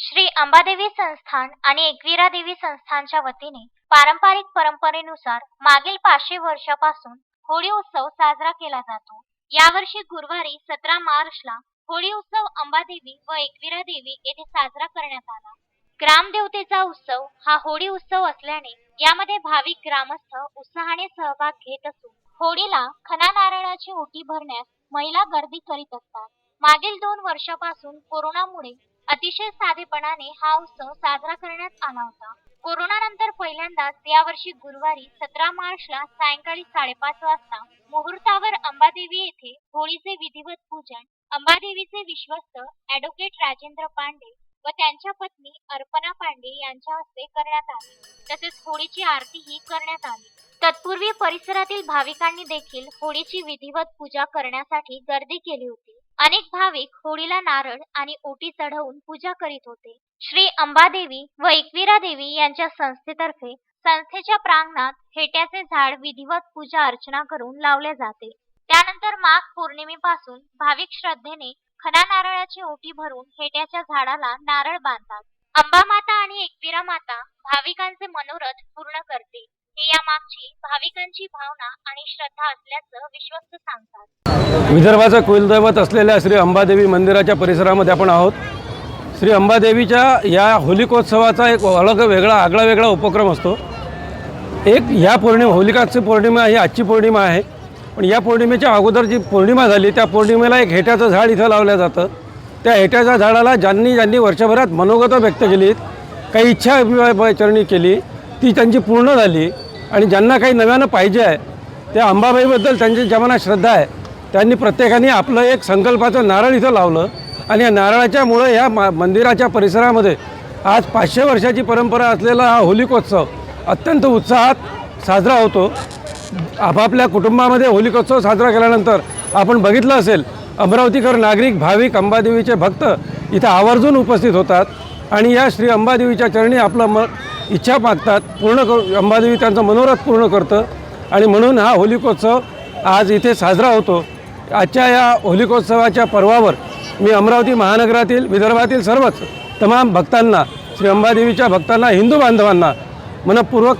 श्री अंबादेवी संस्थान आणि एकविरा देवी संस्थानच्या वतीने पारंपरिक परंपरेनुसार मागील पाचशे वर्षापासून होळी उत्सव साजरा केला जातो. यावर्षी गुरुवारी सतरा मार्चला होळी उत्सव अंबादेवी व एकविरा देवी येथे साजरा करण्यात आला. ग्रामदेवतेचा उत्सव हा होळी उत्सव असल्याने यामध्ये भाविक ग्रामस्थ उत्साहाने सहभाग घेत असून होळीला खना नारळाची ओटी भरण्यास महिला गर्दी करीत असतात. मागील दोन वर्षापासून कोरोनामुळे अतिशय साधेपणाने हा उत्सव साजरा करण्यात आला होता. कोरोनानंतर पहिल्यांदाच यावर्षी गुरुवारी सतरा मार्चला सायंकाळी साडेपाच वाजता मुहूर्तावर अंबादेवी येथे होळीचे विधिवत पूजन अंबादेवीचे विश्वस्त ॲडव्होकेट राजेंद्र पांडे व त्यांच्या पत्नी अर्पणा पांडे यांच्या हस्ते करण्यात आले. तसेच होळीची आरतीही करण्यात आली. तत्पूर्वी परिसरातील भाविकांनी देखील होळीची विधिवत पूजा करण्यासाठी गर्दी केली होती. अनेक भाविक होळीला नारळ आणि ओटी चढवून पूजा करीत होते. श्री अंबादेवी व एकविरा देवी यांच्या संस्थेतर्फे संस्थेच्या प्रांगणात हेट्याचे झाड विधिवत पूजा अर्चना करून लावले जाते. त्यानंतर माघ पौर्णिमेपासून भाविक श्रद्धेने खना नारळाची ओटी भरून हेट्याच्या झाडाला नारळ बांधतात. अंबा माता आणि एकविरा माता भाविकांचे मनोरथ पूर्ण करते हे यामागची भाविकांची भावना आणि श्रद्धा असल्याचं विश्वस्त सांगतात. विदर्भाचं कुलदैवत असलेल्या श्री अंबादेवी मंदिराच्या परिसरामध्ये आपण आहोत. श्री अंबादेवीच्या या होलिकोत्सवाचा एक अलग वेगळा आगळा वेगळा उपक्रम असतो. एक ह्या पौर्णिमा होलिकाची पौर्णिमा ही आजची पौर्णिमा आहे. पण या पौर्णिमेच्या अगोदर जी पौर्णिमा झाली त्या पौर्णिमेला एक हेट्याचं झाड इथं लावलं जातं. त्या हेट्याच्या झाडाला ज्यांनी ज्यांनी वर्षभरात मनोगत व्यक्त केलीत काही इच्छा चरणी केली ती त्यांची पूर्ण झाली. आणि ज्यांना काही नव्यानं पाहिजे आहे त्या अंबाबाईबद्दल त्यांची ज्या श्रद्धा आहे त्यांनी प्रत्येकाने आपलं एक संकल्पाचं नारळ इथं लावलं. आणि या नारळाच्यामुळं या मा मंदिराच्या परिसरामध्ये आज पाचशे वर्षाची परंपरा असलेला हा होलिकोत्सव अत्यंत उत्साहात साजरा होतो. आपापल्या कुटुंबामध्ये होलिकोत्सव साजरा केल्यानंतर आपण बघितलं असेल अमरावतीकर नागरिक भाविक अंबादेवीचे भक्त इथं आवर्जून उपस्थित होतात. आणि या श्री अंबादेवीच्या चरणी आपलं म इच्छा मागतात पूर्ण करू अंबादेवी त्यांचं मनोरथ पूर्ण करतं. आणि म्हणून हा होलिकोत्सव आज इथे साजरा होतो. आजच्या या होलिकोत्सवाच्या पर्वावर मी अमरावती महानगरातील विदर्भातील सर्वच तमाम भक्तांना श्री अंबादेवीच्या भक्तांना हिंदू बांधवांना मनपूर्वक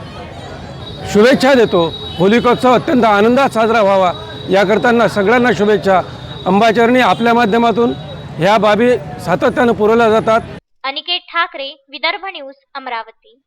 शुभेच्छा देतो. होलिकोत्सव अत्यंत आनंदात साजरा व्हावा. याकरताना सगळ्यांना शुभेच्छा. अंबाचरणी आपल्या माध्यमातून ह्या बाबी सातत्यानं पुरवल्या जातात. अनिकेत ठाकरे विदर्भ न्यूज अमरावती.